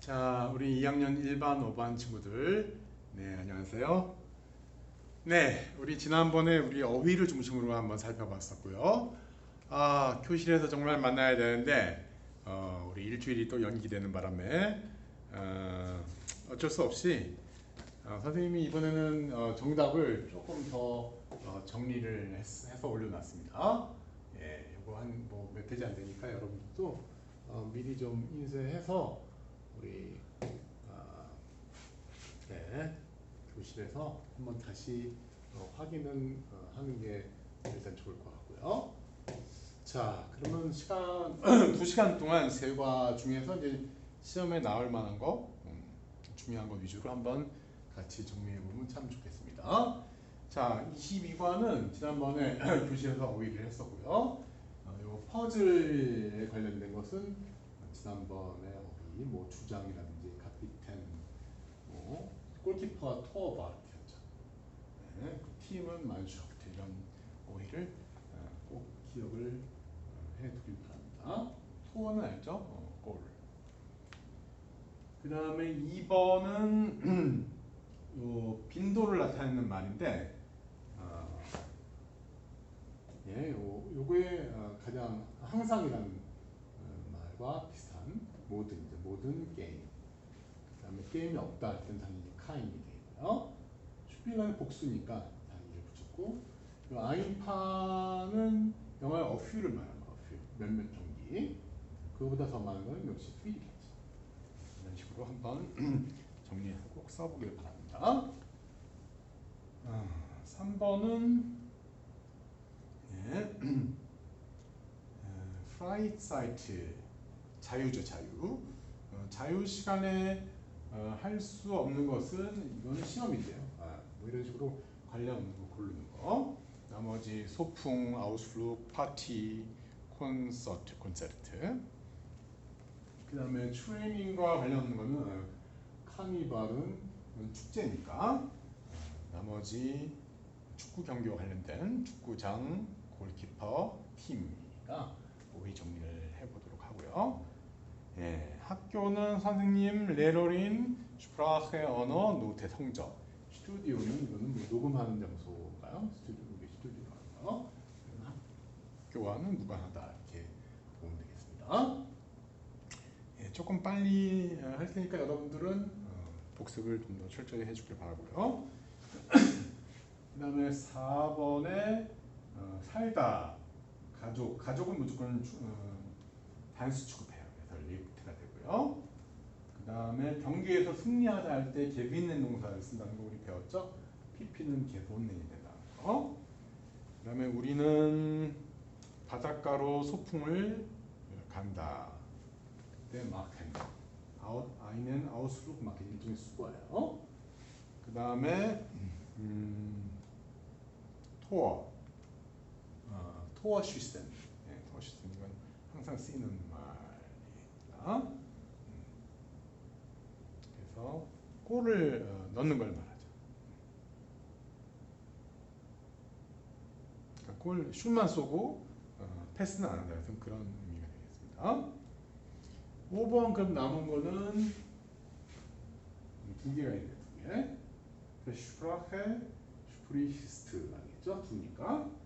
자, 우리 2학년 1반, 5반 친구들. 네, 안녕하세요. 네, 우리 지난번에 우리 어휘를 중심으로 한번 살펴봤었고요. 아, 교실에서 정말 만나야 되는데, 어, 우리 일주일이 또 연기되는 바람에, 어, 어쩔 수 없이, 어, 선생님이 이번에는 어, 정답을 조금 더 어, 정리를 했, 해서 올려놨습니다. 한 뭐몇 페이지 안 되니까 여러분들도 어, 미리 좀 인쇄해서 우리 아, 네, 교실에서 한번 다시 어, 확인은 어, 하는 게 일단 좋을 것 같고요. 자, 그러면 시간 두 시간 동안 세과 중에서 이제 시험에 나올 만한 거 음, 중요한 거 위주로 한번 같이 정리해 보면 참 좋겠습니다. 자, 22과는 지난번에 교실에서 오일을 했었고요. 어, 요 퍼즐에 관련된 것은 지난번에 우리 뭐 주장이라든지 카피텐, 뭐 골키퍼와 토어바 이렇게 했죠. 네, 그 팀은 만슈프트 이런 어, 꼭 기억을 어, 해두길 바랍니다. 토어는 알죠? 어, 골. 그 다음에 2번은 요 빈도를 나타내는 말인데 어, 예, 요, 요거에 어, 가장 항상이라는 어, 말과 비슷한 모든 이제 모든 게임. 그다음에 게임이 없다 할 때는 당연히 카인이 되고요. 슈필라는 복수니까 당연히 붙였고 요 아인파는 영어의 few를 말하는 few 몇몇 경기. 그거보다 더 많은 건 역시 fe이겠죠. 이런 식으로 한번 정리해서 꼭 써보길 바랍니다. 아, 3번은 네. 프라이트 사이트 자유죠 자유. 어, 자유 시간에 어, 할수 없는 것은 이거는 시험인데요. 아, 뭐 이런 식으로 관련 없는 거 고르는 거. 나머지 소풍, 아우스플룩, 파티, 콘서트, 콘서트. 그 다음에 트레이닝과 관련 없는 거는 어, 카니발은 축제니까. 나머지 축구 경기와 관련된 축구장, 골키퍼, 팀이니까 오해 정리를 해보도록 하고요. 예, 학교는 선생님 레러린 슈프라헤 언어 노트 성적 스튜디오는 이거는 뭐 녹음하는 장소인가요? 스튜디오 이게 스튜디오인가요? 학교와는 무관하다 이렇게 보면 되겠습니다. 예, 조금 빨리 어, 할 테니까 여러분들은 어, 복습을 좀 더 철저히 해주길 바라고요. 그 다음에 4번에 어, 살다 가족 가족은 무조건 주- 어, 단수 취급해요. 그래서 리프트가 되고요. 그 다음에 경기에서 승리하자 할때 개빈낸 동사를 쓴다는 거 우리 배웠죠? PP는 개본nen이 된다는 거. 그 다음에 우리는 바닷가로 소풍을 간다. 그때 마켓. 아웃 아이는 아웃룩 마켓 일종의 수거예요. 그 다음에 음, 토어, 어, 토어 시스템, 네, 토어 시스템 이건 항상 쓰이는 말입니다. 음, 그래서 골을 어, 넣는 걸 말하죠. 그러니까 골 슛만 쏘고 어, 패스는 안 한다. 그래서 그런 의미가 되겠습니다. 5번 그럼 남은 거는 두 개가 있네요. 두 개. 그 슈프라헤, 슈프리히스트 아니겠죠? 두니까.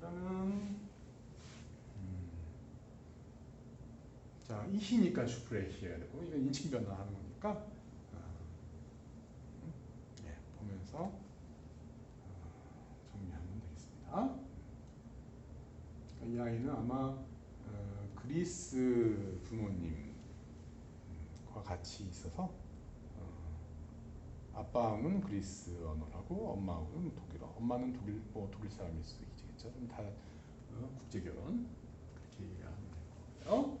그러면 음, 자 이시니까 슈프레히해야 되고 이건 인칭 변화하는 거니까 아, 음, 예, 보면서 어, 정리하면 되겠습니다. 이 아이는 아마 어, 그리스 부모님과 같이 있어서 어, 아빠는 그리스 언어라고 엄마는 독일어. 엄마는 독일 뭐 독일 사람일 수도 있 겠죠. 좀다 어, 국제 결혼 그렇게 이해하면 될 거고요.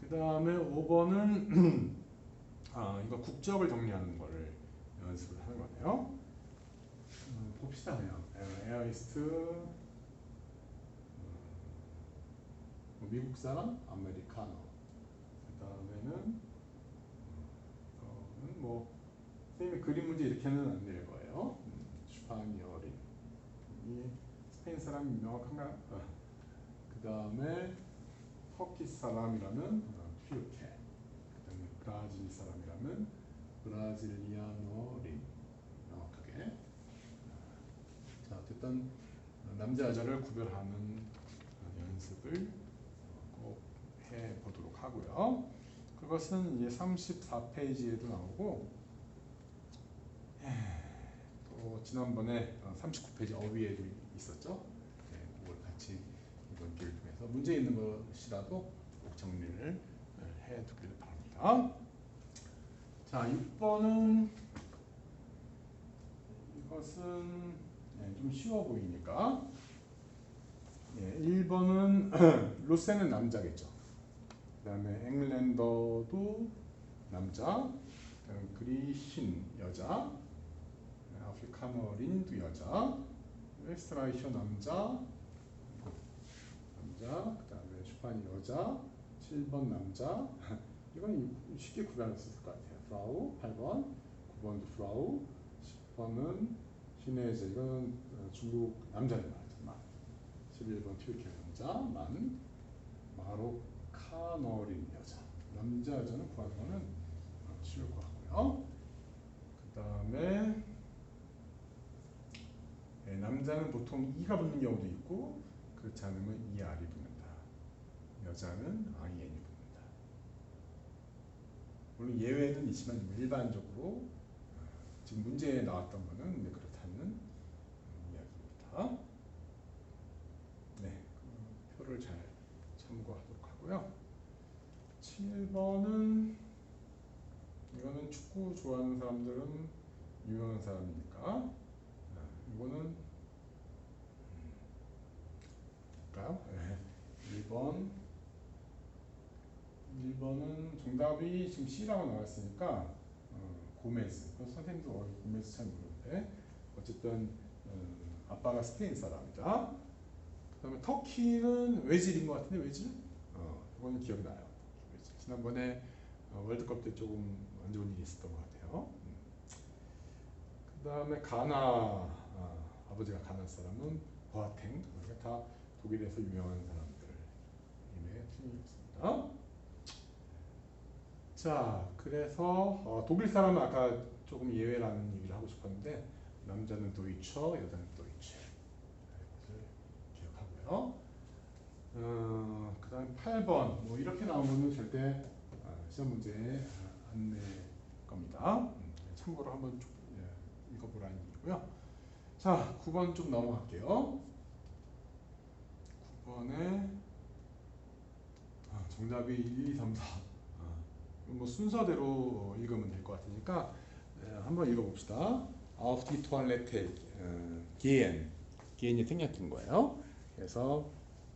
그 다음에 5번은 아 이거 국적을 정리하는 거를 연습을 하는 거네요. 음, 봅시다 그냥 에어이스트 뭐 미국 사람 아메리카노 그 다음에는 이거는 뭐 선생님이 그림 문제 이렇게는 안 낼 거예요. 음, 슈파니어린 이 스페인 사람 명확한가? 어. 그 다음에 터키 사람이라면 어, 튀르케. 그 다음에 브라질 사람이라면 브라질리아노린. 명확하게. 자, 어쨌든 남자 여자를 구별하는 연습을 꼭 해보도록 하고요. 그것은 이제 34페이지에도 나오고 또 지난번에 39페이지 어휘에도 있었죠. 네, 그걸 같이 이번 기회를 통해서 문제 있는 것이라도 꼭 정리를 해두길 바랍니다. 자, 6번은 이것은 네, 좀 쉬워 보이니까 예, 1번은 루센은 남자겠죠. 그 다음에 앵글랜더도 남자, 그리신 여자, 아프리카너린도 여자, 웨스트라이셔 남자, 남자, 그 다음에 슈파니 여자, 7번 남자, 이건 쉽게 구별할 수 있을 것 같아요. 프라우, 8번, 9번도 프라우, 10번은 시네제, 이건 중국 남자를 말하죠. 만. 11번 튀르키예 남자, 만, 마로카너린 여자. 남자 여자는 구하는 거는 쉬울 것 같고요. 그 다음에 네, 남자는 보통 이가 붙는 경우도 있고 그렇지 않으면 이알이 붙는다. 여자는 IN이 붙는다. 물론 예외는 있지만 일반적으로 지금 문제에 나왔던 거는 그렇다는 이야기입니다. 네, 그 표를 잘 참고하도록 하고요. 7번은 이거는 축구 좋아하는 사람들은 유명한 사람이니까 이거는 볼까요? 네. 1번. 1번은 정답이 지금 C라고 나왔으니까 어, 고메스. 선생님도 어, 고메스 잘 모르는데. 어쨌든 어, 아빠가 스페인 사람이다. 그 다음에 터키는 외질인 것 같은데 외질? 어, 이거는 기억이 나요. 외질. 지난번에 어, 월드컵 때 조금 안 좋은 일이 있었던 것 같아요. 음. 그 다음에 가나 아, 아버지가 가나 사람은 보아탱. 다 독일에서 유명한 사람 틀림없습니다. 자, 그래서 어, 독일 사람은 아까 조금 예외라는 얘기를 하고 싶었는데 남자는 도이처, 여자는 도이체 기억하고요. 어, 그 다음 8번 뭐 이렇게 나오면 절대 어, 시험 문제에 안낼 겁니다. 음, 참고로 한번 예, 읽어보라는 얘기고요. 자, 9번 좀 넘어갈게요. 9번에 아, 정답이 1, 2, 3, 4. 아, 뭐 순서대로 읽으면 될 것 같으니까 네, 한번 읽어봅시다. Auf die Toilette 어, gehen. gehen이 생략된 거예요. 그래서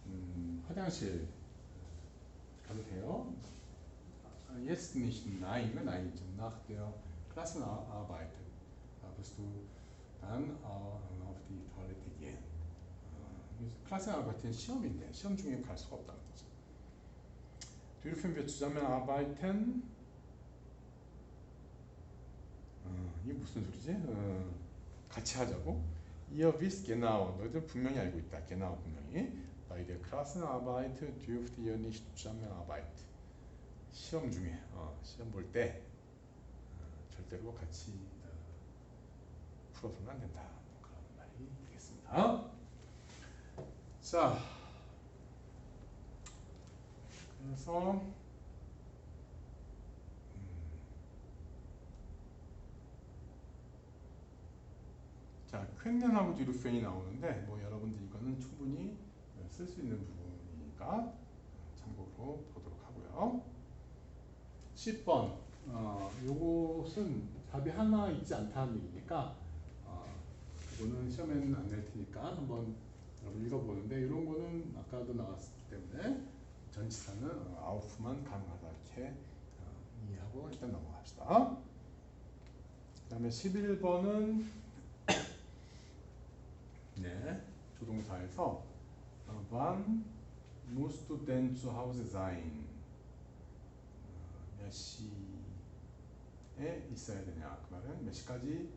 음, 화장실 가도 돼요. Jetzt nicht, nein, nein, nach der Klassenarbeit darfst du dann auf die Toilette gehen. 클래스아르바이트는 시험인데 시험 중에 갈 수가 없다는 거죠. Dürfen wir zusammen arbeiten? 어, 이게 무슨 소리지? 어, 같이 하자고? Ihr wisst genau. 너희들 분명히 알고 있다. genau 분명히. Bei der Klassenarbeit dürft ihr nicht zusammenarbeiten. 시험 중에 어, 시험 볼때 어, 절대로 같이 어, 풀어서는 안 된다. 그런 말이 되겠습니다. 자, 그래서 음, 자 퀸넨하고 디루펜이 나오는데 뭐 여러분들 이거는 충분히 쓸 수 있는 부분이니까 참고로 보도록 하고요. 10번 어, 요것은 답이 하나 있지 않다는 얘기니까 어, 이거는 시험에는 안 낼 테니까 한번 읽어보는데 이런 거는 아까도 나왔기 때문에 전치사는 아우프만 가능하다 이렇게 어, 이해하고 일단 넘어갑시다. 그 다음에 11번은 네 조동사에서 어, wann musst du denn zu Hause sein? 어, 몇 시에 있어야 되냐 그 말은 몇 시까지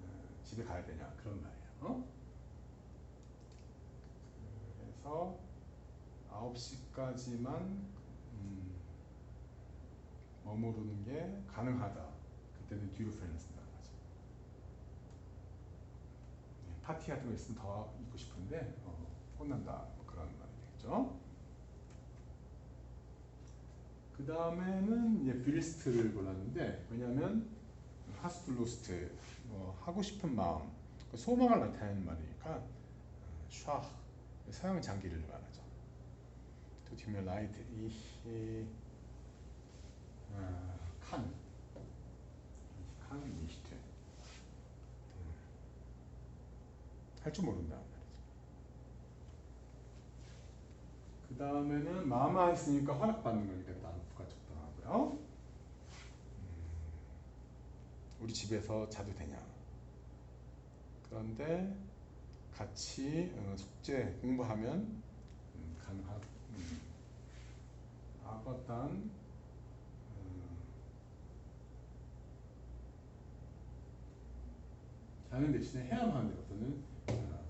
어, 집에 가야 되냐 그런 말이에요. 어? 그래서 9시까지만 음, 머무르는 게 가능하다. 그때는 거죠. 네, 파티 같은 거 있으면 더 있고 싶은데 어, 혼난다. 뭐 그런 말이 되겠죠. 그 다음에는 이제 빌스트를 골랐는데 왜냐하면 하스플로스트 뭐 하고 싶은 마음 그 소망을 나타내는 말이니까 어, 샤 사용 장기를 말하죠. To stimulate ich 아, kann ich kann nicht 할 줄 모른다. 그 다음에는 마마 했으니까 허락받는 거니까 일단 부가 적당하고요. 음, 우리 집에서 자도 되냐? 그런데 같이 어, 숙제 공부하면 음, 가능하. 음, 아 바단 음, 자는 대신에 해야만 하는 것은 어,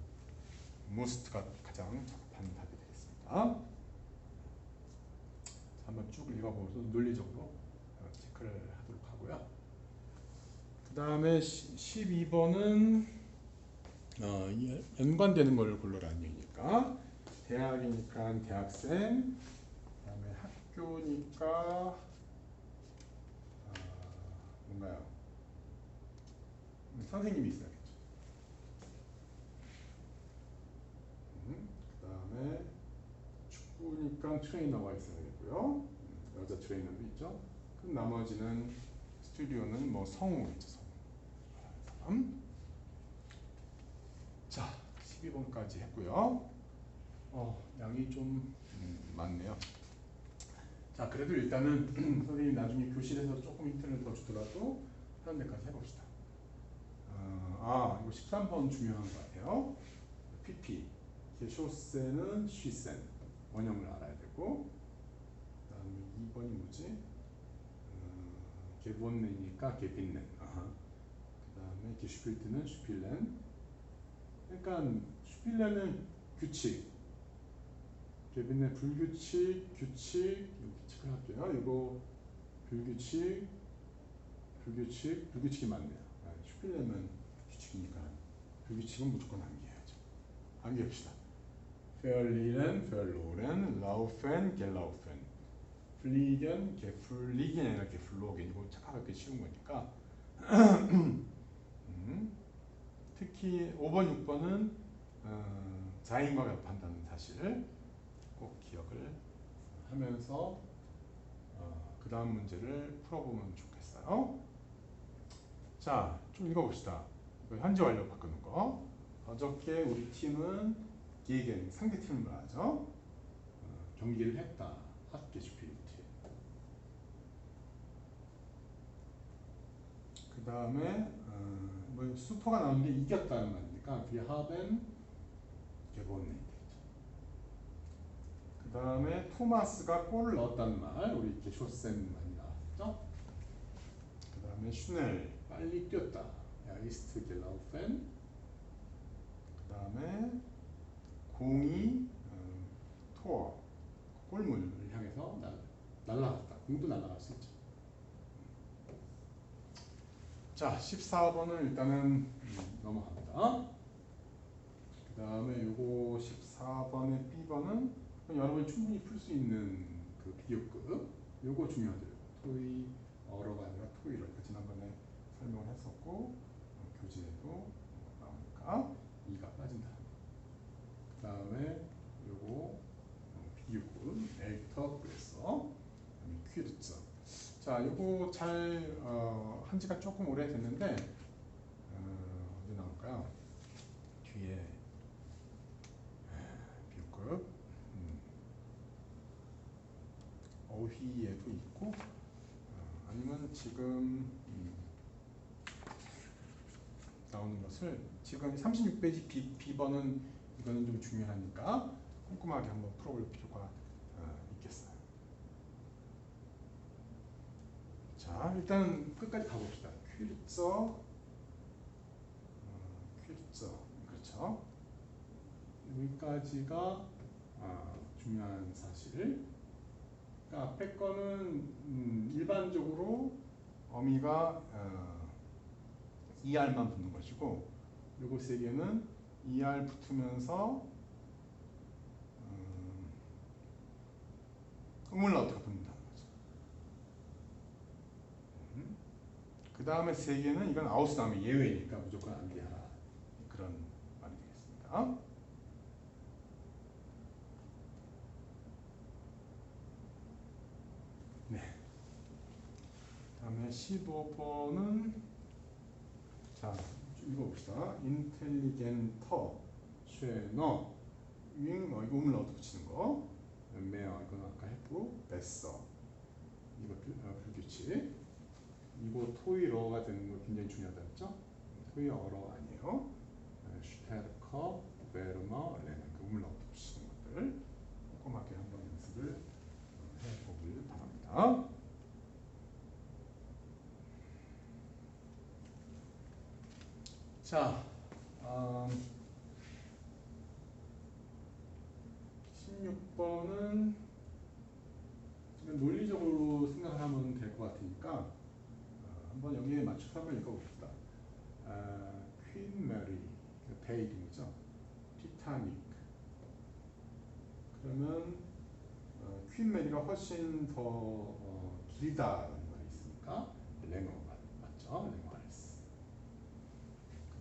must가 가장 적합한 답이 되겠습니다. 자, 한번 쭉 읽어보면서 논리적으로 어, 체크를 하도록 하고요. 그 다음에 12번은 어, 이- 연관되는 걸 골라라는 얘기니까 대학이니까 대학생 학교니까 어, 뭔가요? 음, 선생님이 있어야겠죠. 음, 그 다음에 축구니까 트레이너가 있어야겠고요. 음, 여자 트레이너도 있죠. 그 나머지는 스튜디오는 뭐 성우겠죠. 성우. 사람. 자, 12번까지 했고요. 어, 양이 좀 음, 많네요. 자, 그래도 일단은 선생님 나중에 교실에서 조금 힌트를 더 주더라도 하는 데까지 해봅시다. 어, 아, 이거 13번 중요한 것 같아요. PP. 게쇼세는 쉬센. 원형을 알아야 되고. 그 다음에 2번이 뭐지? 어, 게본네니까 게빈넨. 아하. 그 다음에 게슈필트는 슈필렌. 그러니까 슈필렌은 규칙. 게빈넨 불규칙, 규칙, 할게요. 이거 불규칙, 불규칙, 불규칙이 맞네요. 아, 슈필렌은 규칙이니까 불규칙은 무조건 암기해야죠. 암기합시다. 페얼리렌, 페얼로렌, 라우펜, 겔라우펜. 플리겐, 게플리겐 아니라 게플로겐 이거 착각하기 쉬운 거니까 음. 특히 5번, 6번은 어, 자인과 합한다는 사실을 꼭 기억을 하면서 어, 그 다음 문제를 풀어보면 좋겠어요. 자, 좀 읽어봅시다. 현재 완료 바꾸는 거. 어저께 우리 팀은 기획 상대 팀을 말하죠. 어, 경기를 했다. 핫게슈필트. 그 다음에 어, 뭐 슈퍼가 나오는데 이겼다는 말이니까 wir haben gewonnen 되겠죠. 그 다음에 토마스가 골을 넣었다는 말 우리 이렇게 쇼센 많이 나왔죠. 그 다음에 슈넬 빨리 뛰었다. 야 이스트 겔라우펜. 그 다음에 공이 음, 토어 골문을 향해서 날, 날아갔다. 공도 날아갈 수 있죠. 자, 14번은 일단은 음, 넘어갑니다. 그 다음에 요거 14번의 B번은 여러분이 충분히 풀 수 있는 그 비교급 요거 중요하더라고요. 토의 어로가 아니라 토의랄까 지난번에 설명을 했었고 어, 교재에도 나오니까 2가 빠진다. 그 다음에 요거 어, 비교급 엘터 그랬어. 퀴르츠 자, 요거 잘, 어, 한 지가 조금 오래됐는데, 어, 어디 나올까요? 뒤에, 비교급, 음, 어휘에도 있고, 어, 아니면 지금, 음, 나오는 것을, 지금 36페이지 B, B번은 이거는 좀 중요하니까 꼼꼼하게 한번 풀어볼 필요가 어, 있겠어요. 자, 일단 끝까지 가봅시다. 퀴르ță, 어, 퀴르ță, 그렇죠. 여기까지가 아, 중요한 사실. 앞에 거는 음, 일반적으로 어미가 어, ER만 붙는 것이고 요거 세 개는 ER 붙으면서 음, 음울라우트가 붙는다는 거죠. 음. 그 다음에 세 개는 이건 아웃스 다음에 예외니까 무조건 암기하라 그런 말이 되겠습니다. 네. 다음에 15번은 자 읽어봅시다. 인텔리겐터 쉐너 윙 어, 이거 음라우트 붙이는 거 메어 이건 아까 했고 베서 이거 불, 어, 불규칙 이거 토이러가 되는 거 굉장히 중요하다 했죠? 토이어러 아니에요. 슈테르커, 베르머, 레는 그 음라우트 붙이는 것들 꼼꼼하게 한번 연습을 해보길 바랍니다. 자, 음, 16번은 논리적으로 생각하면 될 것 같으니까 어, 한번 여기에 맞춰서 한번 읽어봅시다. 아, 퀸 메리, 배 이름이죠. 티타닉. 그러면 어, 퀸 메리가 훨씬 더 어, 길다라는 말이 있으니까 레노 맞, 맞죠? 레노알스.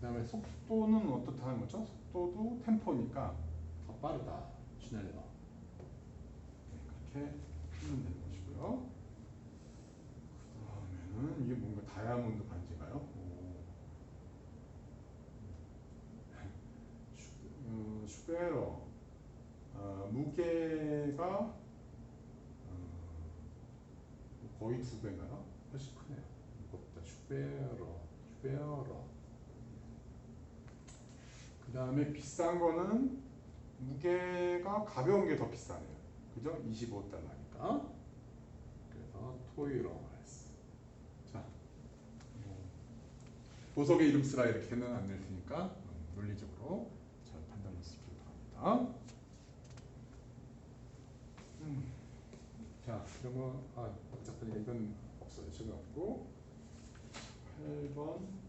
그 다음에 속도는 어떻다는 거죠? 속도도 템포니까 더 빠르다. 슈넬러. 네, 그렇게 풀면 되는 것이고요. 그 다음에는 이게 뭔가 다이아몬드 반지인가요? 오. 어, 슈베러 어, 무게가 어, 거의 두 배인가요? 훨씬 크네요. 무겁다. 슈베러, 슈베러. 그 다음에 비싼 거는 무게가 가벼운 게 더 비싸네요. 그죠? 25달러니까. 그래서 토이러 말했어. 자, 뭐, 보석의 이름 쓰라 이렇게는 안 낼 테니까 음, 논리적으로 잘 판단하시길 바랍니다. 음. 자, 그러면 아, 복잡하니까 이건 없어요. 적용 없고 8번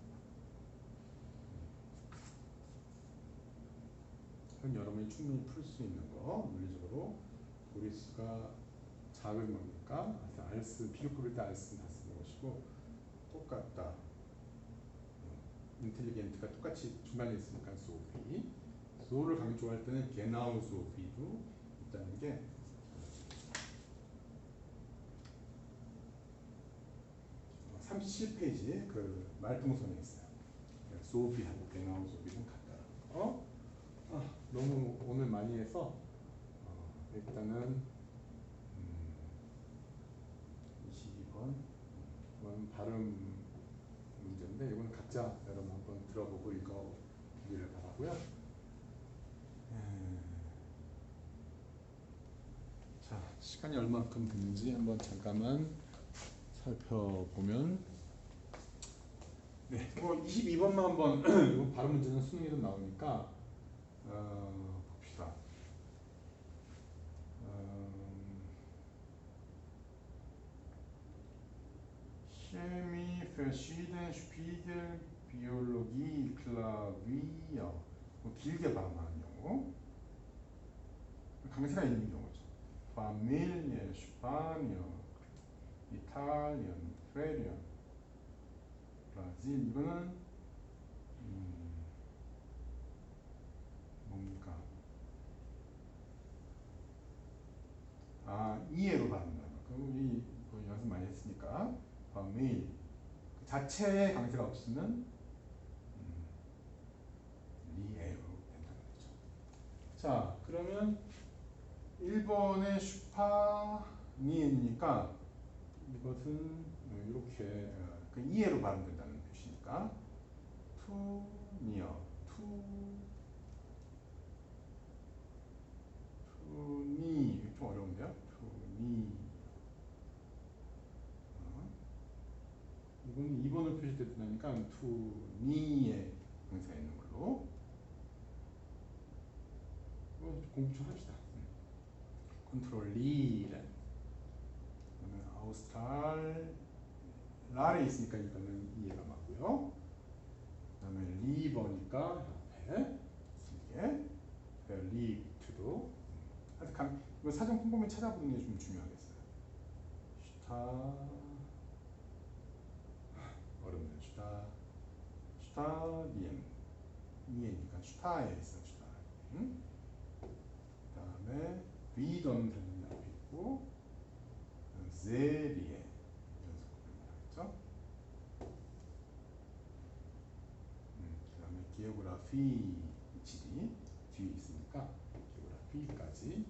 현 여러분이 충분히 풀 수 있는 거 논리적으로 도리수가 작은 거니까 알스 비교급일 때 알스는 다 쓰는 것이고 똑같다 인텔리겐트가 똑같이 중간에 있으니까 소피 소를 강조할 때는 게나우 소피도 있다는 게 37페이지 그 말동선에 있어요. 소피하고 게나우 소피는 같다라는 거. 아, 너무 오늘 많이 해서 어, 일단은 음, 22번 이건 발음 문제인데 이거는 각자 여러분 한번 들어보고 읽어보기를 바라고요. 음, 자 시간이 얼마큼 됐는지 한번 잠깐만 살펴보면 네, 이거 22번만 한번 이거 발음 문제는 수능에도 나오니까 어, 봅시다. 음, Chemie, verschiedene Spiegel, Biologie, Klavier. 뭐 길게 발음하는 경우. 강세가 있는 경우죠. Familie, Spanier, Italien, Ferien, 브라질. 이거는 음, 뭡니까? 아, 이해로 받는다. 그럼 우리 그 연습 많이 했으니까 매일 그 자체에 강세가 없으면 음, 리에로 된다는 거죠. 자, 그러면 1번의 슈파니니까 이것은 이렇게 어, 그 이해로 발음된다는 표시니까 투 니어 투 투니 좀 어려운데요. 투니 어. 이건 2번을 표시됐다니까 투니에 형사 있는 걸로 공부 좀 합시다. 컨트롤리렌 그다음에 아우스트랄 랄에 있으니까 이거는 이해가 맞고요. 그 다음에 리버니까 옆에 이게 리투도 하여튼 감- 이거 사전 꼼꼼히 찾아보는 게 좀 중요하겠어요. 슈타 어렵네요. 슈타 슈타리엔 이에니까 슈타에 있어 슈타. 응? 그다음에 위던 들리는 앞에 있고 제리에 말하겠죠. 음, 그다음에 기오그라피 지리 뒤에 있으니까 기오그라피까지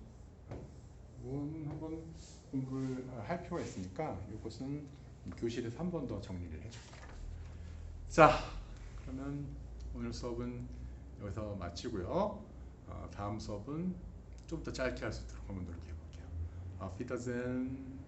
이건 한번 공부를 어, 할 필요가 있으니까 이것은 교실에서 한 번 더 정리를 해줄게요. 자, 그러면 오늘 수업은 여기서 마치고요. 어, 다음 수업은 좀 더 짧게 할 수 있도록 한번 노력해 볼게요. 아, 피터zen